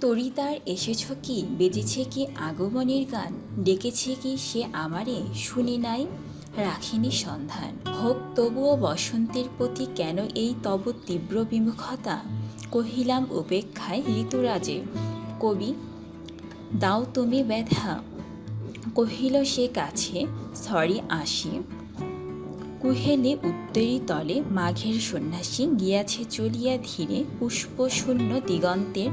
তরিতার এসেছ কি? বেজেছে কি আগমনের গান? ডেকেছে কি সে আমারে? শুনি নাই, রাখিনি সন্ধান। হোক তবুও বসন্তের প্রতি কেন এই তব তীব্র বিমুখতা? কহিলাম উপেক্ষায় ঋতুরাজে, কবি, দাও তুমি ব্যথা। কহিল সে কাছে, সরি আসি। কুহেলে উত্তরি তলে মাঘের সন্ন্যাসী গিয়াছে চলিয়া ধীরে পুষ্পশূন্য দিগন্তের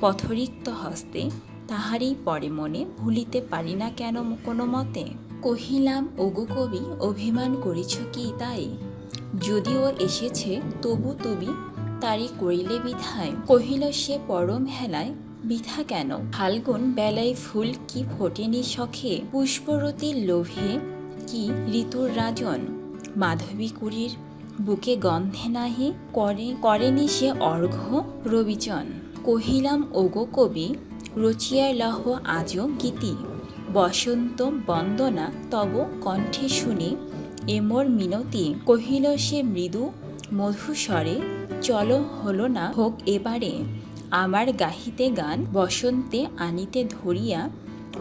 পথরিক্ত হস্তে। তাহারই পরে মনে ভুলিতে পারি না কেন কোনো মতে? কহিলাম, ওগো কবি, অভিমান করেছ কি তাই? যদিও এসেছে, তবু তুমি তারি করিলে বিধায়। কহিল সে পরম হেলায় বৃথা কেন? ফাল্গুন বেলায় ফুল কি ফোটেনি শখে পুষ্পরতির লোভে কি ঋতুর রাজন? মাধবী কুড়ির বুকে গন্ধে নাহি করে, করেনি সে অর্ঘ্য রবিজন কহিলাম, ওগো কবি রচিয়ার লহ আজও গীতি। বসন্ত বন্দনা তব কণ্ঠে শুনি এমর মিনতি কহিল সে, মৃদু মধুস্বরে, চলো হলো না হোক এবারে। আমার গাহিতে গান বসন্তে আনিতে ধরিয়া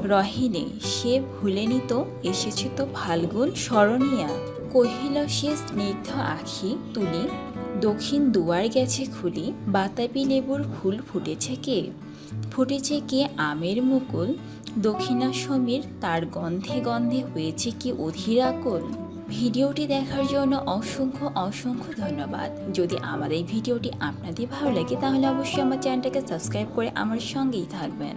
রহিলে, সে ভুলেনি তো, এসেছে তো ফাল্গুন স্মরণিয়া কহিল, সে স্নিগ্ধ আখি তুলি, দক্ষিণ দুয়ার গেছে খুলি, বাতাবি লেবুর ফুল ফুটেছে কে? ফুটেছে কে আমের মুকুল? দক্ষিণা সমীর তার গন্ধে গন্ধে হয়েছে কি অধীরাকল ভিডিওটি দেখার জন্য অসংখ্য অসংখ্য ধন্যবাদ। যদি আমার এই ভিডিওটি আপনাদের ভালো লাগে, তাহলে অবশ্যই আমার চ্যানেলটাকে সাবস্ক্রাইব করে আমার সঙ্গেই থাকবেন।